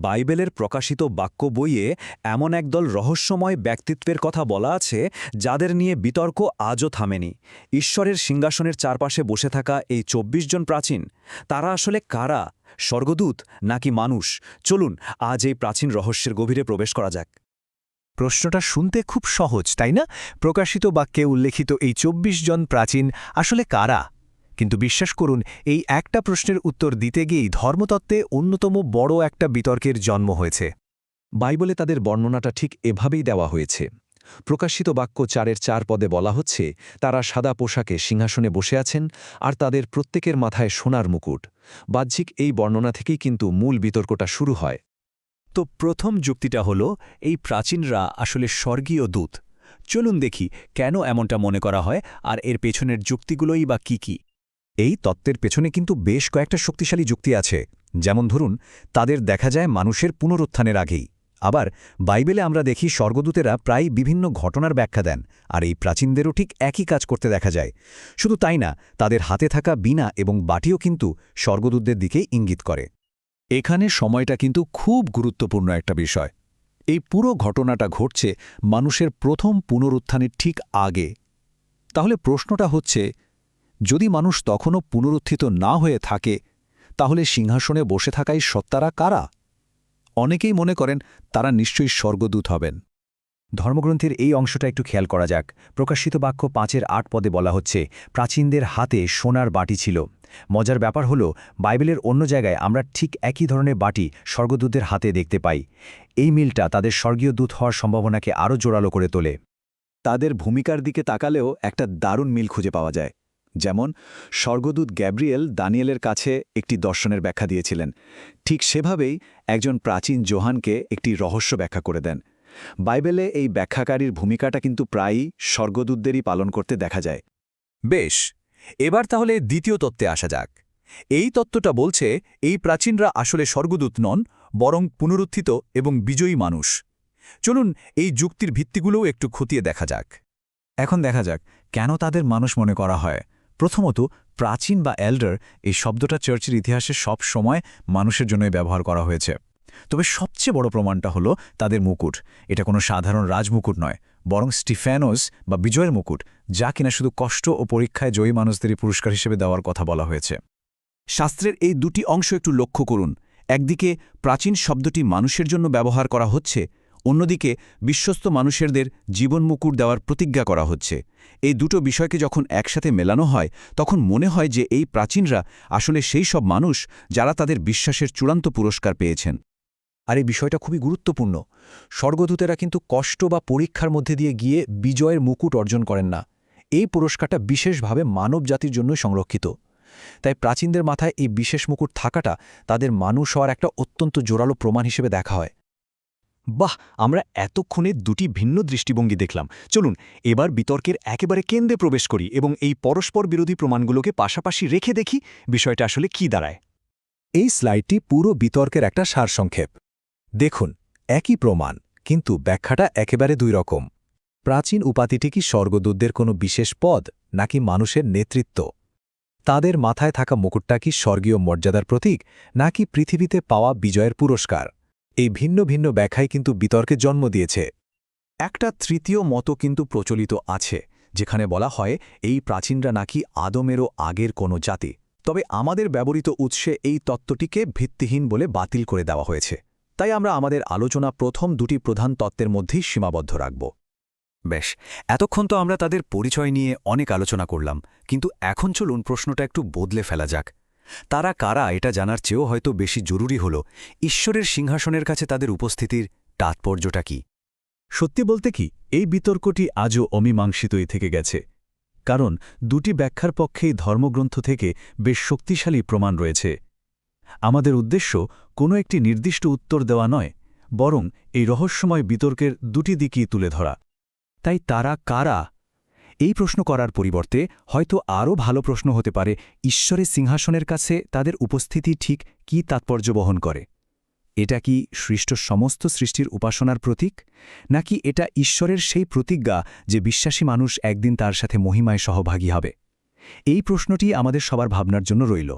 বাইবেলের প্রকাশিত বাক্য বইয়ে এমন একদল রহস্যময় ব্যক্তিত্বের কথা বলা আছে, যাদের নিয়ে বিতর্ক আজও থামেনি। ঈশ্বরের সিংহাসনের চারপাশে বসে থাকা এই ২৪ জন প্রাচীন, তারা আসলে কারা? স্বর্গদূত নাকি মানুষ? চলুন আজ এই প্রাচীন রহস্যের গভীরে প্রবেশ করা যাক। প্রশ্নটা শুনতে খুব সহজ, তাই না? প্রকাশিত বাক্যে উল্লেখিত এই ২৪ জন প্রাচীন আসলে কারা? কিন্তু বিশ্বাস করুন, এই একটা প্রশ্নের উত্তর দিতে গিয়েই ধর্মতত্ত্বে অন্যতম বড় একটা বিতর্কের জন্ম হয়েছে। বাইবলে তাদের বর্ণনাটা ঠিক এভাবেই দেওয়া হয়েছে। প্রকাশিত বাক্য চারের চার পদে বলা হচ্ছে, তারা সাদা পোশাকে সিংহাসনে বসে আছেন আর তাদের প্রত্যেকের মাথায় সোনার মুকুট। বাহ্যিক এই বর্ণনা থেকেই কিন্তু মূল বিতর্কটা শুরু হয়। তো প্রথম যুক্তিটা হল, এই প্রাচীনরা আসলে স্বর্গীয় দূত। চলুন দেখি, কেন এমনটা মনে করা হয় আর এর পেছনের যুক্তিগুলোই বা কী কি? এই তত্ত্বের পেছনে কিন্তু বেশ কয়েকটা শক্তিশালী যুক্তি আছে। যেমন ধরুন, তাদের দেখা যায় মানুষের পুনরুত্থানের আগেই। আবার বাইবেলে আমরা দেখি স্বর্গদূতেরা প্রায় বিভিন্ন ঘটনার ব্যাখ্যা দেন, আর এই প্রাচীনদেরও ঠিক একই কাজ করতে দেখা যায়। শুধু তাই না, তাদের হাতে থাকা বিনা এবং বাটিও কিন্তু স্বর্গদূতদের দিকে ইঙ্গিত করে। এখানে সময়টা কিন্তু খুব গুরুত্বপূর্ণ একটা বিষয়। এই পুরো ঘটনাটা ঘটছে মানুষের প্রথম পুনরুত্থানের ঠিক আগে। তাহলে প্রশ্নটা হচ্ছে যদি মানুষ তখনও পুনরুত্থিত না হয়ে থাকে, তাহলে সিংহাসনে বসে থাকাই সত্তারা কারা? অনেকেই মনে করেন তারা নিশ্চয়ই স্বর্গদূত হবেন। ধর্মগ্রন্থের এই অংশটা একটু খেয়াল করা যাক। প্রকাশিত বাক্য পাঁচের আট পদে বলা হচ্ছে, প্রাচীনদের হাতে সোনার বাটি ছিল। মজার ব্যাপার হল, বাইবেলের অন্য জায়গায় আমরা ঠিক একই ধরনের বাটি স্বর্গদূতের হাতে দেখতে পাই। এই মিলটা তাদের স্বর্গীয় দূত হওয়ার সম্ভাবনাকে আরও জোরালো করে তোলে। তাদের ভূমিকার দিকে তাকালেও একটা দারুণ মিল খুঁজে পাওয়া যায়। যেমন, স্বর্গদূত গ্যাব্রিয়েল দানিয়েলের কাছে একটি দর্শনের ব্যাখ্যা দিয়েছিলেন। ঠিক সেভাবেই একজন প্রাচীন জোহানকে একটি রহস্য ব্যাখ্যা করে দেন। বাইবেলে এই ব্যাখ্যাকারীর ভূমিকাটা কিন্তু প্রায়ই স্বর্গদূতদেরই পালন করতে দেখা যায়। বেশ, এবার তাহলে দ্বিতীয় তত্ত্বে আসা যাক। এই তত্ত্বটা বলছে, এই প্রাচীনরা আসলে স্বর্গদূত নন, বরং পুনরুত্থিত এবং বিজয়ী মানুষ। চলুন এই যুক্তির ভিত্তিগুলোও একটু খতিয়ে দেখা যাক। এখন দেখা যাক, কেন তাদের মানুষ মনে করা হয়? প্রথমত, প্রাচীন বা এল্ডার এই শব্দটা চার্চের ইতিহাসে সব সময় মানুষের জন্যই ব্যবহার করা হয়েছে। তবে সবচেয়ে বড় প্রমাণটা হলো তাদের মুকুট। এটা কোনো সাধারণ রাজমুকুট নয়, বরং স্টিফ্যানোস বা বিজয়ের মুকুট, যা কিনা শুধু কষ্ট ও পরীক্ষায় জয়ী মানুষদেরই পুরস্কার হিসেবে দেওয়ার কথা বলা হয়েছে। শাস্ত্রের এই দুটি অংশ একটু লক্ষ্য করুন। একদিকে, প্রাচীন শব্দটি মানুষের জন্য ব্যবহার করা হচ্ছে অন্যদিকে, বিশ্বস্ত মানুষেরদের জীবন মুকুট দেওয়ার প্রতিজ্ঞা করা হচ্ছে। এই দুটো বিষয়কে যখন একসাথে মেলানো হয়, তখন মনে হয় যে এই প্রাচীনরা আসলে সেই সব মানুষ যারা তাদের বিশ্বাসের চূড়ান্ত পুরস্কার পেয়েছেন। আর এই বিষয়টা খুবই গুরুত্বপূর্ণ। স্বর্গদূতেরা কিন্তু কষ্ট বা পরীক্ষার মধ্যে দিয়ে গিয়ে বিজয়ের মুকুট অর্জন করেন না। এই পুরস্কারটা বিশেষভাবে মানব জাতির জন্য সংরক্ষিত। তাই প্রাচীনদের মাথায় এই বিশেষ মুকুট থাকাটা তাদের মানুষ হওয়ার একটা অত্যন্ত জোরালো প্রমাণ হিসেবে দেখা হয়। বাহ, আমরা এতক্ষণে দুটি ভিন্ন দৃষ্টিভঙ্গি দেখলাম। চলুন, এবার বিতর্কের একেবারে কেন্দ্রে প্রবেশ করি এবং এই পরস্পর বিরোধী প্রমাণগুলোকে পাশাপাশি রেখে দেখি বিষয়টা আসলে কি দাঁড়ায়। এই স্লাইডটি পুরো বিতর্কের একটা সারসংক্ষেপ। দেখুন, একই প্রমাণ, কিন্তু ব্যাখ্যাটা একেবারে দুই রকম। প্রাচীন উপাধিটি কি স্বর্গদূতদের কোনো বিশেষ পদ, নাকি মানুষের নেতৃত্ব? তাদের মাথায় থাকা মুকুটটা কি স্বর্গীয় মর্যাদার প্রতীক, নাকি পৃথিবীতে পাওয়া বিজয়ের পুরস্কার? এই ভিন্ন ভিন্ন ব্যাখ্যায় কিন্তু বিতর্কে জন্ম দিয়েছে। একটা তৃতীয় মতো কিন্তু প্রচলিত আছে, যেখানে বলা হয়, এই প্রাচীনরা নাকি আদমেরও আগের কোনো জাতি। তবে আমাদের ব্যবহৃত উৎসে এই তত্ত্বটিকে ভিত্তিহীন বলে বাতিল করে দেওয়া হয়েছে। তাই আমরা আমাদের আলোচনা প্রথম দুটি প্রধান তত্ত্বের মধ্যেই সীমাবদ্ধ রাখব। বেশ, এতক্ষণ তো আমরা তাদের পরিচয় নিয়ে অনেক আলোচনা করলাম, কিন্তু এখন চলুন প্রশ্নটা একটু বদলে ফেলা যাক। তারা কারা এটা জানার চেয়েও হয়তো বেশি জরুরি হল, ঈশ্বরের সিংহাসনের কাছে তাদের উপস্থিতির তাৎপর্যটা কি? সত্যি বলতে কি, এই বিতর্কটি আজও অমীমাংসিতই থেকে গেছে। কারণ দুটি ব্যাখ্যার পক্ষেই ধর্মগ্রন্থ থেকে বেশ শক্তিশালী প্রমাণ রয়েছে। আমাদের উদ্দেশ্য কোনো একটি নির্দিষ্ট উত্তর দেওয়া নয়, বরং এই রহস্যময় বিতর্কের দুটি দিকই তুলে ধরা। তাই তারা কারা এই প্রশ্ন করার পরিবর্তে হয়তো আরও ভালো প্রশ্ন হতে পারে ঈশ্বরের সিংহাসনের কাছে তাদের উপস্থিতি ঠিক কি তাৎপর্য বহন করে? এটা কি সৃষ্ট সমস্ত সৃষ্টির উপাসনার প্রতীক? নাকি এটা ঈশ্বরের সেই প্রতিজ্ঞা যে বিশ্বাসী মানুষ একদিন তার সাথে মহিমায় সহভাগী হবে? এই প্রশ্নটি আমাদের সবার ভাবনার জন্য রইল।